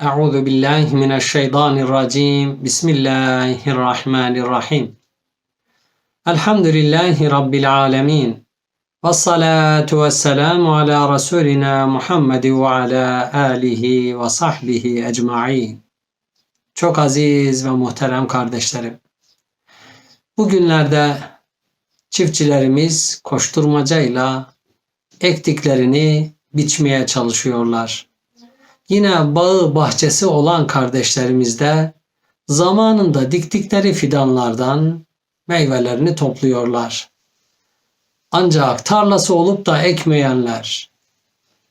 Euzu billahi mineşşeytanirracim. Bismillahirrahmanirrahim. Elhamdülillahi rabbil alamin. Ve salatu ve ala rasulina Muhammed ve ala alihi ve sahbihi ecmaîn. Çok aziz ve muhterem kardeşlerim. Bugünlerde çiftçilerimiz koşturmacayla ektiklerini biçmeye çalışıyorlar Yine bağı bahçesi olan kardeşlerimiz de zamanında diktikleri fidanlardan meyvelerini topluyorlar. Ancak tarlası olup da ekmeyenler,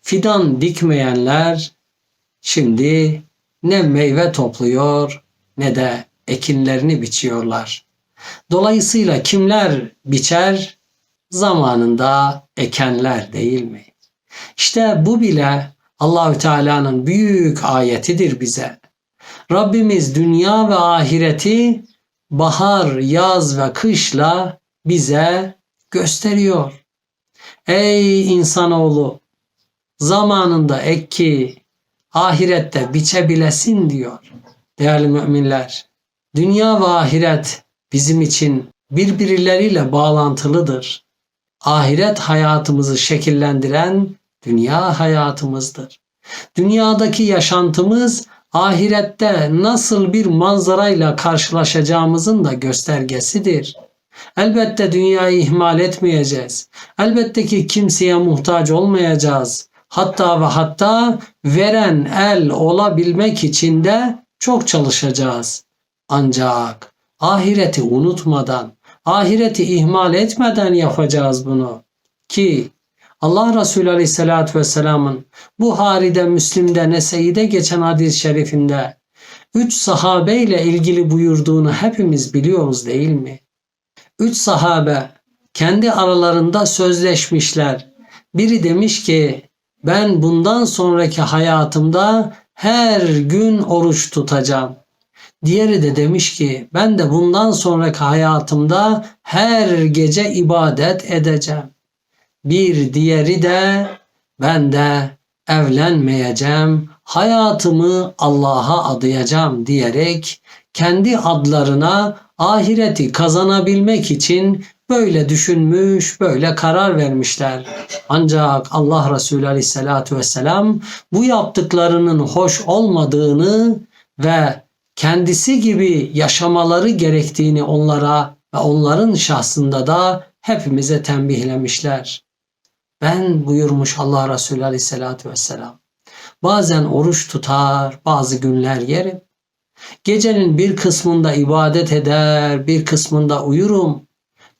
fidan dikmeyenler şimdi ne meyve topluyor ne de ekinlerini biçiyorlar. Dolayısıyla kimler biçer? Zamanında ekenler değil mi? İşte bu bile Allahü Teala'nın büyük ayetidir bize. Rabbimiz dünya ve ahireti bahar, yaz ve kışla bize gösteriyor. Ey insanoğlu zamanında ek ki ahirette biçebilesin diyor. Değerli müminler, dünya ve ahiret bizim için birbirleriyle bağlantılıdır. Ahiret hayatımızı şekillendiren dünya hayatımızdır. Dünyadaki yaşantımız ahirette nasıl bir manzarayla karşılaşacağımızın da göstergesidir. Elbette dünyayı ihmal etmeyeceğiz. Elbette ki kimseye muhtaç olmayacağız. Hatta ve hatta veren el olabilmek için de çok çalışacağız. Ancak ahireti unutmadan, ahireti ihmal etmeden yapacağız bunu. Ki Allah Resulü Aleyhisselatü Vesselam'ın Buhari'de, Müslim'de, Nese'ide geçen hadis-i şerifinde üç sahabe ile ilgili buyurduğunu hepimiz biliyoruz değil mi? Üç sahabe kendi aralarında sözleşmişler. Biri demiş ki ben bundan sonraki hayatımda her gün oruç tutacağım. Diğeri de demiş ki ben de bundan sonraki hayatımda her gece ibadet edeceğim. Bir diğeri de ben de evlenmeyeceğim, hayatımı Allah'a adayacağım diyerek kendi adlarına ahireti kazanabilmek için böyle düşünmüş, böyle karar vermişler. Ancak Allah Resulü Aleyhisselatü Vesselam bu yaptıklarının hoş olmadığını ve kendisi gibi yaşamaları gerektiğini onlara ve onların şahsında da hepimize tembihlemişler. Ben buyurmuş Allah Resulü Aleyhisselatü Vesselam. Bazen oruç tutar, bazı günler yerim. Gecenin bir kısmında ibadet eder, bir kısmında uyurum.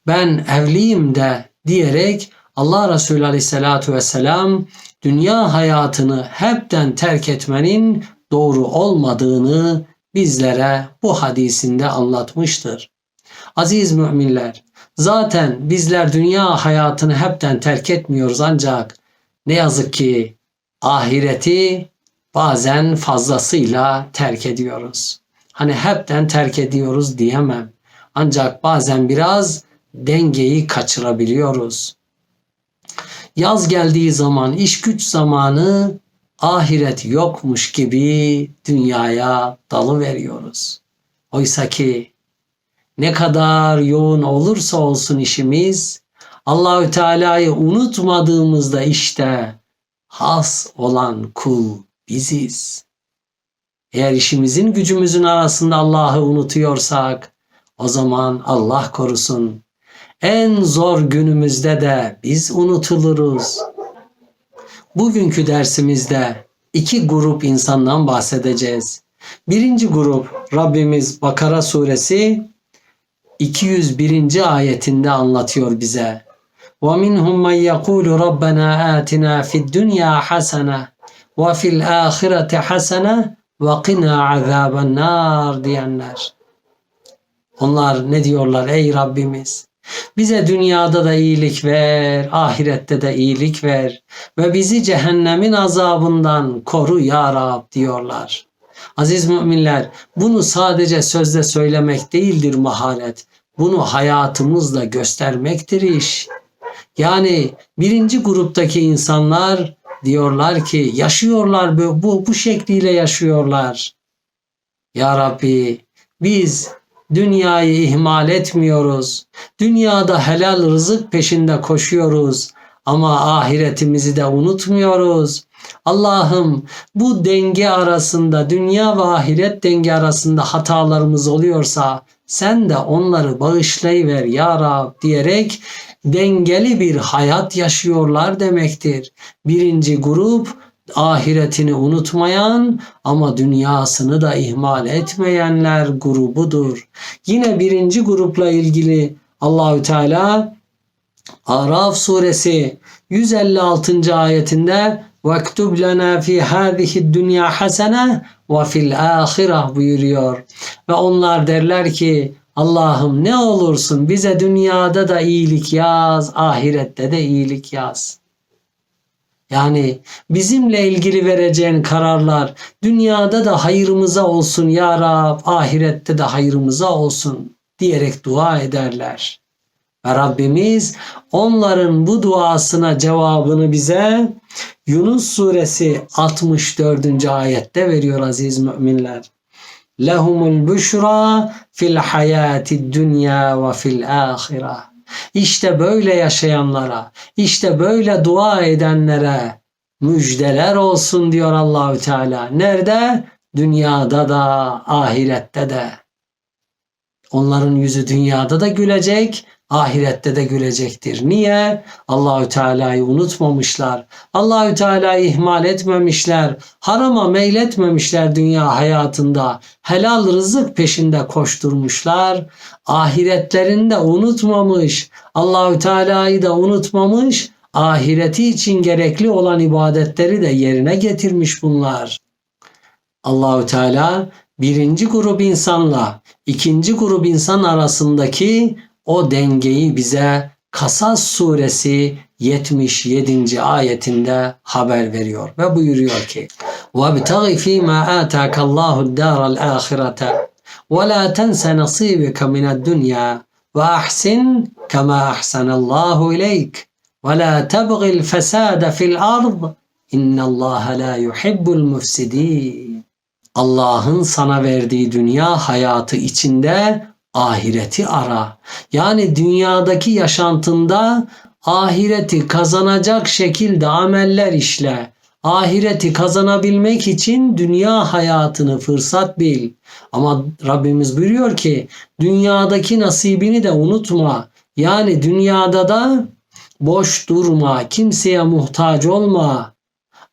Ben evliyim de diyerek Allah Resulü Aleyhisselatü Vesselam dünya hayatını hepten terk etmenin doğru olmadığını bizlere bu hadisinde anlatmıştır. Aziz müminler, Zaten bizler dünya hayatını hepten terk etmiyoruz ancak ne yazık ki ahireti bazen fazlasıyla terk ediyoruz. Hani hepten terk ediyoruz diyemem. Ancak bazen biraz dengeyi kaçırabiliyoruz. Yaz geldiği zaman, iş güç zamanı ahiret yokmuş gibi dünyaya dalı veriyoruz. Oysa ki ne kadar yoğun olursa olsun işimiz Allahü Teala'yı unutmadığımızda işte has olan kul biziz. Eğer işimizin gücümüzün arasında Allah'ı unutuyorsak o zaman Allah korusun en zor günümüzde de biz unutuluruz. Bugünkü dersimizde iki grup insandan bahsedeceğiz. Birinci grup Rabbimiz Bakara suresi 201. ayetinde anlatıyor bize. وَمِنْهُمْ مَنْ يَقُولُ رَبَّنَا آتِنَا فِي الدُّنْيَا حَسَنَةً وَفِي الْآخِرَةِ حَسَنَةً وَقِنَا عَذَابَ النَّارِ diyenler. Onlar ne diyorlar ey Rabbimiz? Bize dünyada da iyilik ver, ahirette de iyilik ver ve bizi cehennemin azabından koru ya Rab diyorlar. Aziz müminler bunu sadece sözle söylemek değildir maharet. Bunu hayatımızla göstermektir iş. Yani birinci gruptaki insanlar diyorlar ki yaşıyorlar bu, bu, şekliyle yaşıyorlar. Ya Rabbi biz dünyayı ihmal etmiyoruz. Dünyada helal rızık peşinde koşuyoruz ama ahiretimizi de unutmuyoruz. Allah'ım bu denge arasında dünya ve ahiret denge arasında hatalarımız oluyorsa sen de onları bağışlayıver ya Rab diyerek dengeli bir hayat yaşıyorlar demektir. Birinci grup ahiretini unutmayan ama dünyasını da ihmal etmeyenler grubudur. Yine birinci grupla ilgili Allahü Teala Araf suresi 156. ayetinde Vektub lena fi hadihi dünya hasene ve fil ahireh buyuruyor. Ve onlar derler ki Allah'ım ne olursun bize dünyada da iyilik yaz, ahirette de iyilik yaz. Yani bizimle ilgili vereceğin kararlar dünyada da hayırımıza olsun ya Rab, ahirette de hayırımıza olsun diyerek dua ederler. Rabbimiz onların bu duasına cevabını bize Yunus suresi 64. ayette veriyor aziz müminler. Lehumul büşra fil hayati dünya ve fil ahire. İşte böyle yaşayanlara, işte böyle dua edenlere müjdeler olsun diyor Allahü Teala. Nerede? Dünyada da, ahirette de. Onların yüzü dünyada da gülecek, ahirette de gülecektir. Niye? Allahü Teala'yı unutmamışlar. Allahü Teala'yı ihmal etmemişler. Harama meyletmemişler dünya hayatında. Helal rızık peşinde koşturmuşlar. Ahiretlerinde unutmamış. Allahü Teala'yı da unutmamış. Ahireti için gerekli olan ibadetleri de yerine getirmiş bunlar. Allahü Teala birinci grup insanla ikinci grup insan arasındaki o dengeyi bize Kasas suresi 77. ayetinde haber veriyor ve buyuruyor ki وَابْتَغِ ف۪ي مَا آتَاكَ اللّٰهُ الدَّارَ الْآخِرَةَ وَلَا تَنْسَ نَصِيبَكَ مِنَ الدُّنْيَا وَأَحْسِنْ كَمَا أَحْسَنَ اللّٰهُ إِلَيْكَ وَلَا تَبْغِ الْفَسَادَ فِي الْأَرْضِ اِنَّ اللّٰهَ لَا يُحِبُّ الْمُفْسِد۪ينَ Allah'ın sana verdiği dünya hayatı içinde ahireti ara. Yani dünyadaki yaşantında ahireti kazanacak şekilde ameller işle. Ahireti kazanabilmek için dünya hayatını fırsat bil. Ama Rabbimiz buyuruyor ki dünyadaki nasibini de unutma. Yani dünyada da boş durma, kimseye muhtaç olma.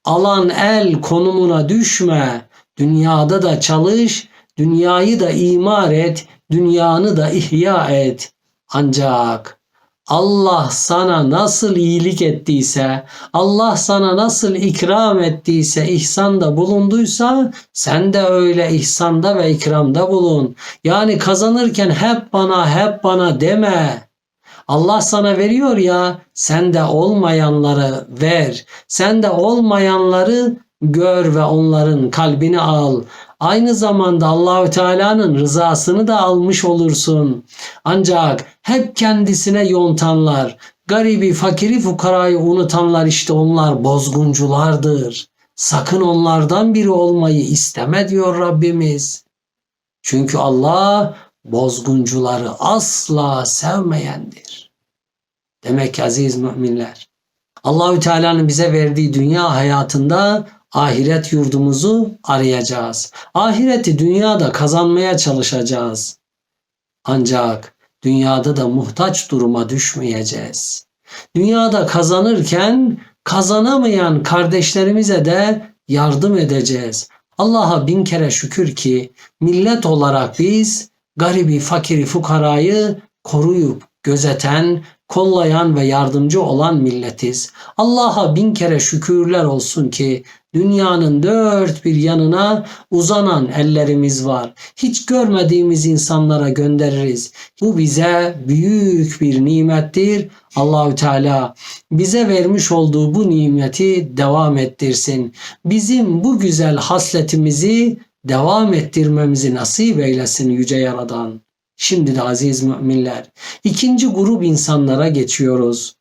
Alan el konumuna düşme. Dünyada da çalış, dünyayı da imar et, dünyanı da ihya et. Ancak Allah sana nasıl iyilik ettiyse, Allah sana nasıl ikram ettiyse, ihsanda bulunduysa sen de öyle ihsanda ve ikramda bulun. Yani kazanırken hep bana, hep bana deme. Allah sana veriyor ya, sen de olmayanları ver. Sen de olmayanları gör ve onların kalbini al. Aynı zamanda Allahü Teala'nın rızasını da almış olursun. Ancak hep kendisine yontanlar, garibi, fakiri, fukarayı unutanlar işte onlar bozgunculardır. Sakın onlardan biri olmayı isteme diyor Rabbimiz. Çünkü Allah bozguncuları asla sevmeyendir. Demek ki aziz müminler Allahü Teala'nın bize verdiği dünya hayatında ahiret yurdumuzu arayacağız. Ahireti dünyada kazanmaya çalışacağız. Ancak dünyada da muhtaç duruma düşmeyeceğiz. Dünyada kazanırken kazanamayan kardeşlerimize de yardım edeceğiz. Allah'a bin kere şükür ki millet olarak biz garibi, fakiri, fukarayı koruyup gözeten, kollayan ve yardımcı olan milletiz. Allah'a bin kere şükürler olsun ki dünyanın dört bir yanına uzanan ellerimiz var. Hiç görmediğimiz insanlara göndeririz. Bu bize büyük bir nimettir. Allahü Teala bize vermiş olduğu bu nimeti devam ettirsin. Bizim bu güzel hasletimizi devam ettirmemizi nasip eylesin yüce yaradan. Şimdi de aziz müminler ikinci grup insanlara geçiyoruz.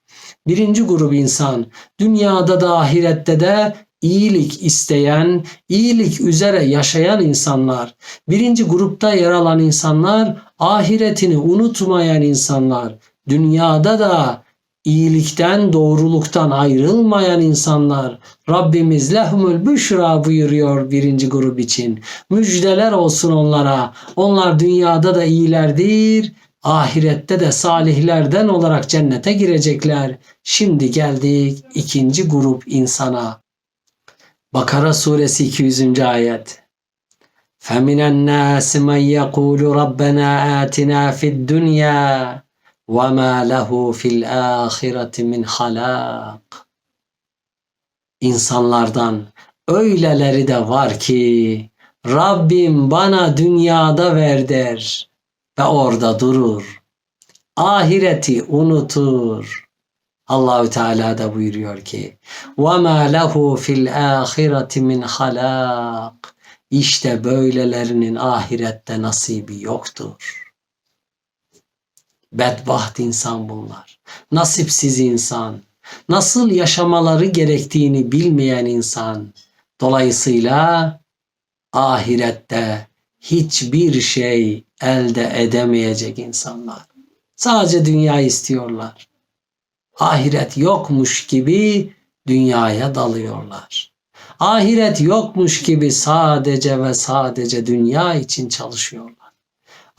Birinci grup insan dünyada da ahirette de iyilik isteyen, iyilik üzere yaşayan insanlar. Birinci grupta yer alan insanlar ahiretini unutmayan insanlar. Dünyada da iyilikten, doğruluktan ayrılmayan insanlar. Rabbimiz lehmül büşra buyuruyor birinci grup için. Müjdeler olsun onlara. Onlar dünyada da iyilerdir. Ahirette de salihlerden olarak cennete girecekler. Şimdi geldik ikinci grup insana. Bakara suresi 200. ayet. فَمِنَ النَّاسِ مَنْ يَقُولُ رَبَّنَا آتِنَا فِي الدُّنْيَا وَمَا لَهُ فِي الْآخِرَةِ مِنْ خَلَاقٍ İnsanlardan öyleleri de var ki Rabbim bana dünyada ver der ve orada durur. Ahireti unutur. Allahü Teala da buyuruyor ki: "Ve lehu fil ahireti min halak." İşte böylelerinin ahirette nasibi yoktur. Bedbaht insan bunlar. Nasipsiz insan. Nasıl yaşamaları gerektiğini bilmeyen insan. Dolayısıyla ahirette hiçbir şey elde edemeyecek insanlar. Sadece dünya istiyorlar. Ahiret yokmuş gibi dünyaya dalıyorlar. Ahiret yokmuş gibi sadece ve sadece dünya için çalışıyorlar.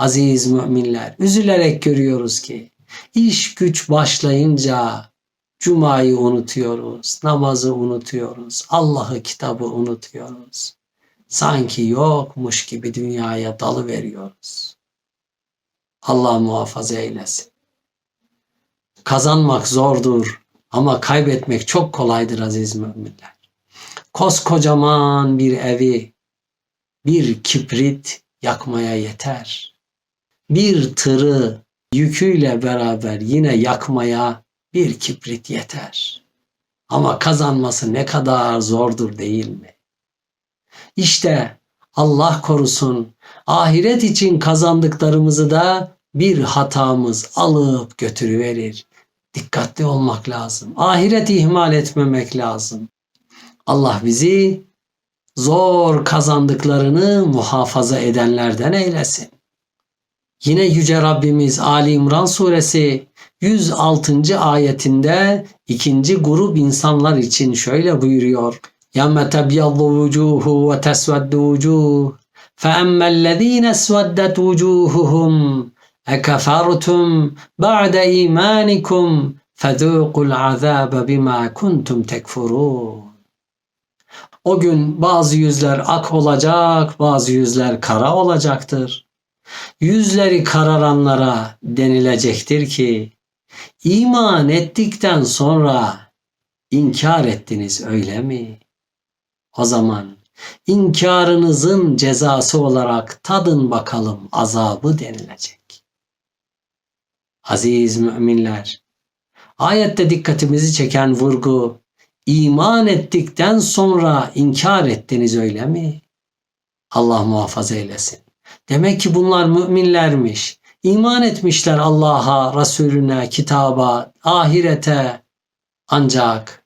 Aziz müminler, üzülerek görüyoruz ki iş güç başlayınca Cuma'yı unutuyoruz, namazı unutuyoruz, Allah'ı kitabı unutuyoruz. Sanki yokmuş gibi dünyaya dalı veriyoruz. Allah muhafaza eylesin. Kazanmak zordur ama kaybetmek çok kolaydır aziz müminler. Koskocaman bir evi bir kibrit yakmaya yeter. Bir tırı yüküyle beraber yine yakmaya bir kibrit yeter. Ama kazanması ne kadar zordur değil mi? İşte Allah korusun ahiret için kazandıklarımızı da bir hatamız alıp götürüverir. Dikkatli olmak lazım. Ahireti ihmal etmemek lazım. Allah bizi zor kazandıklarını muhafaza edenlerden eylesin. Yine Yüce Rabbimiz Ali İmran suresi 106. ayetinde ikinci grup insanlar için şöyle buyuruyor. يَمَّ تَبْيَضُّ وُجُوهُ وَتَسْوَدُّ وُجُوهُ فَأَمَّا الَّذ۪ينَ اسْوَدَّتْ وُجُوهُهُمْ اَكَفَرْتُمْ بَعْدَ اِيمَانِكُمْ فَذُوقُوا الْعَذَابَ بِمَا كُنْتُمْ تَكْفُرُونَ O gün bazı yüzler ak olacak, bazı yüzler kara olacaktır. Yüzleri kararanlara denilecektir ki, iman ettikten sonra inkar ettiniz öyle mi? O zaman inkarınızın cezası olarak tadın bakalım azabı denilecek. Aziz müminler, ayette dikkatimizi çeken vurgu, iman ettikten sonra inkar ettiniz öyle mi? Allah muhafaza eylesin. Demek ki bunlar müminlermiş. İman etmişler Allah'a, Resulüne, kitaba, ahirete. Ancak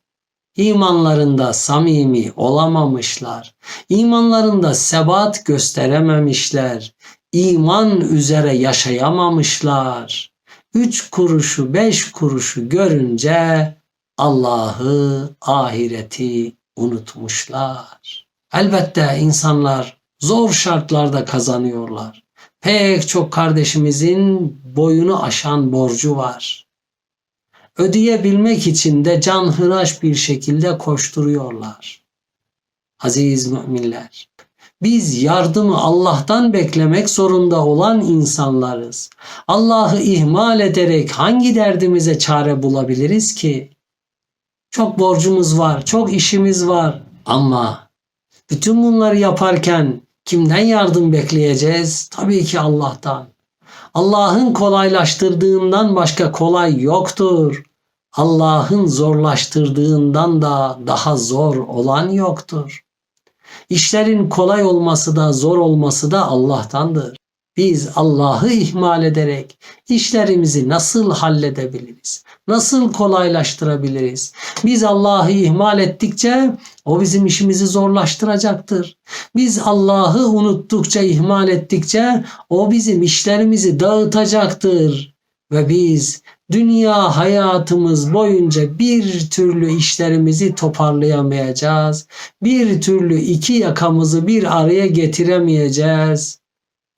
imanlarında samimi olamamışlar. İmanlarında sebat gösterememişler. İman üzere yaşayamamışlar. Üç kuruşu, beş kuruşu görünce Allah'ı, ahireti unutmuşlar. Elbette insanlar zor şartlarda kazanıyorlar. Pek çok kardeşimizin boyunu aşan borcu var. Ödeyebilmek için de canhıraş bir şekilde koşturuyorlar. Aziz müminler, biz yardımı Allah'tan beklemek zorunda olan insanlarız. Allah'ı ihmal ederek hangi derdimize çare bulabiliriz ki? Çok borcumuz var, çok işimiz var ama bütün bunları yaparken Kimden yardım bekleyeceğiz? Tabii ki Allah'tan. Allah'ın kolaylaştırdığından başka kolay yoktur. Allah'ın zorlaştırdığından da daha zor olan yoktur. İşlerin kolay olması da zor olması da Allah'tandır. Biz Allah'ı ihmal ederek işlerimizi nasıl halledebiliriz? Nasıl kolaylaştırabiliriz? Biz Allah'ı ihmal ettikçe o bizim işimizi zorlaştıracaktır. Biz Allah'ı unuttukça, ihmal ettikçe o bizim işlerimizi dağıtacaktır. Ve biz dünya hayatımız boyunca bir türlü işlerimizi toparlayamayacağız. Bir türlü iki yakamızı bir araya getiremeyeceğiz.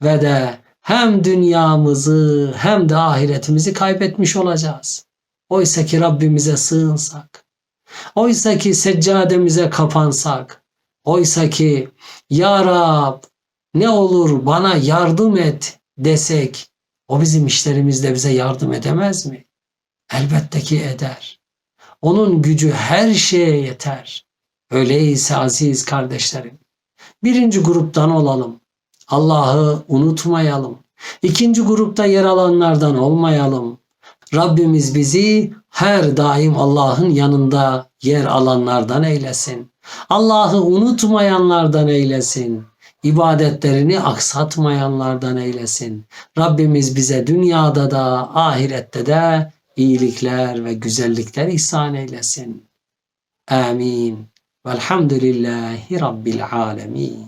Ve de hem dünyamızı hem de ahiretimizi kaybetmiş olacağız. Oysa ki Rabbimize sığınsak, oysa ki seccademize kapansak, oysa ki Ya Rab ne olur bana yardım et desek, o bizim işlerimizde bize yardım edemez mi? Elbette ki eder. Onun gücü her şeye yeter. Öyleyse aziz kardeşlerim, birinci gruptan olalım. Allah'ı unutmayalım. İkinci grupta yer alanlardan olmayalım. Rabbimiz bizi her daim Allah'ın yanında yer alanlardan eylesin. Allah'ı unutmayanlardan eylesin. İbadetlerini aksatmayanlardan eylesin. Rabbimiz bize dünyada da ahirette de iyilikler ve güzellikler ihsan eylesin. Amin. Velhamdülillahi Rabbil alemin.